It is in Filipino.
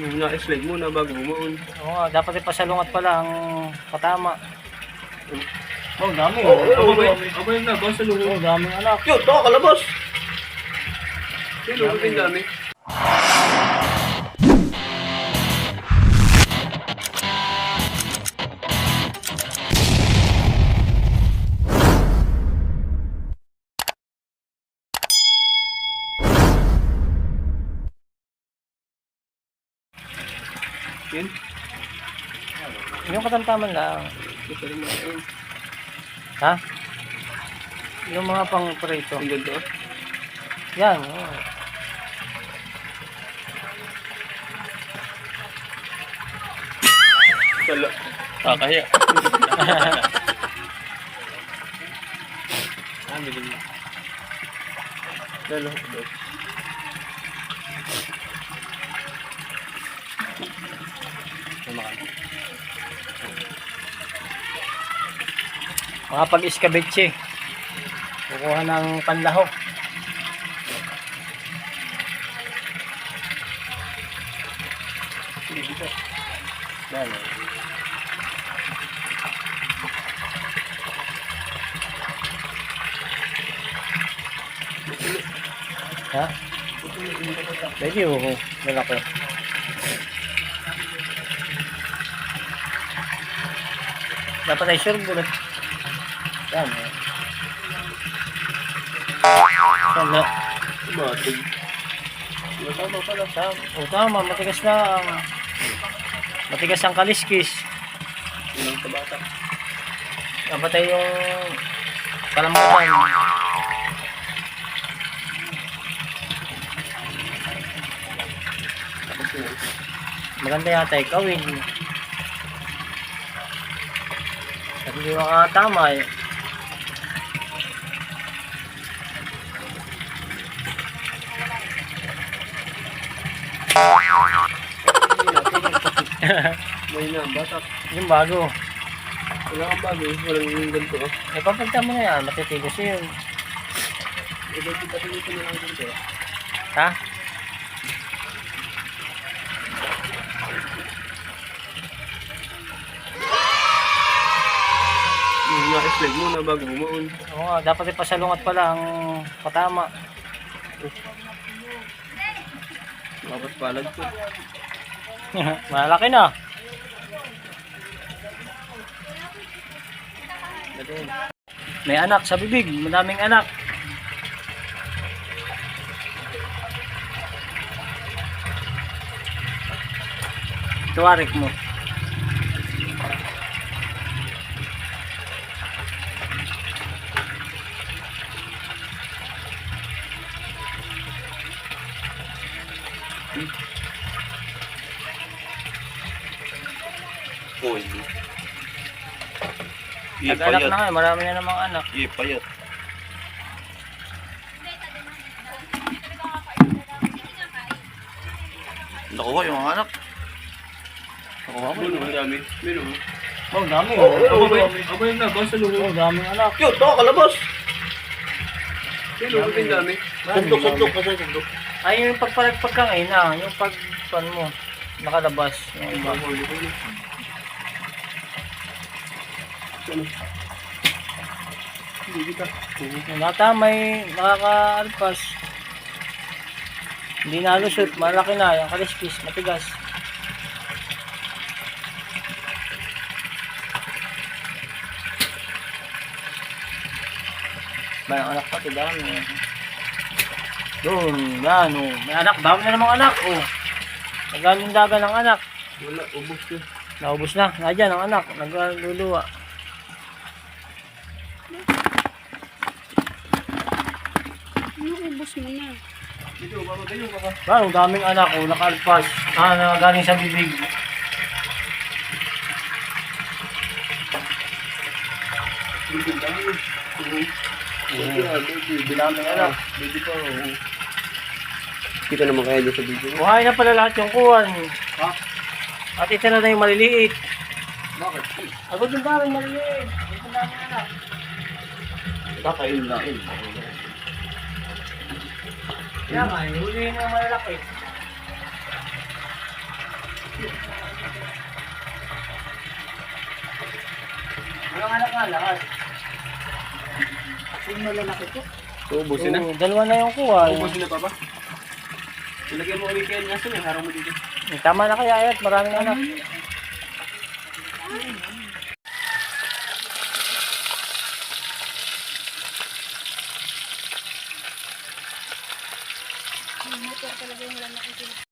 Yung na-slide muna bago bumaon. Oo nga, dapat ipasalungat pala ang patama. Oh, dami. Oo, Oh, abay, abay na, basta oh, lungod. daming anak. Yun, to, kalabas! Yun, yung dami. Yun, Yung katamtaman lang. ito rin mga yun. Ha? Yung mga pang prito. Ang ganda. Yan. Oh. Sala. Kakahiya. Ah, bilig mo. Lalo. Mga pag-iskabitsi. Kukuha ng panlaho. Yan. Ha? Pwede oo. Malaki. Dapat ay sure bullet. Yan. oh. Sala. Batig. Tama pala. Tama. O tama, matigas na ang matigas ang kaliskis. Ilang kabata. Dapat ay yung yun. Maganda yata ikawin. At hindi makatama eh. May na, batak. yung bago. Wala kang bago eh. Walang yung ganito ah. Eh, papagta mo na yan. Matitigas yun. Ito, ito, ito, ito na lang ganito ah. Ha? Yung na-slide muna bago bumaon. Oo nga, dapat ipasalungat pala ang patama. Tapos palad ko. Malaki na. May anak sa bibig. Madaming anak. Tuwarik mo. Uy. Iya, Nag-anak na eh, Marami na namang anak. Iya, payat. Nakuha yung anak. Nakuha mo ang dami. Meron. Oh, dami. Oo, oh, abay, abay na, basta Oh, lungod. daming anak. Yun, to, kalabas! Yun, lungod yung dami. Sundok, sundok, kasi sundok. Ay, yung pagpalagpag ka ngayon na. Yung pag, pan mo, nakalabas. Yung iba. Hindi kita. Yung nata may nakaka-alpas. Hindi nalusot, malaki na. Yung kaliskis, matigas. May anak pati, dami. Doon, yan, oh. May anak, dami na namang anak, oh. Nagalindagan ng anak. Wala, ubos na. Naubos na. Nadyan ang anak. Nagluluwa. Naubos mo na. Dito, baka kayo, ang daming anak oh, nakalpas. Ah, na galing sa bibig. Dito, dami. Oo. Grabe, baby. Daming anak. Baby oo. Kita naman kaya dyan sa video. Buhay na pala lahat yung kuwan. Ha? At ito na na yung maliliit. Bakit? Agad yung daming maliliit. Ito na daming anak. Kakain na eh. Kaya nga, eh, huli na yung malalaki. Walang anak nga lahat. Yung malalaki ko. Uubusin na. Oo, dalawa na yung kuha. eh. Uubusin na pa ba? Ilagay mo ulit kayo nasa may harang mo dito. Tama na kaya ayat, maraming anak. Motor talaga yung wala nakikita.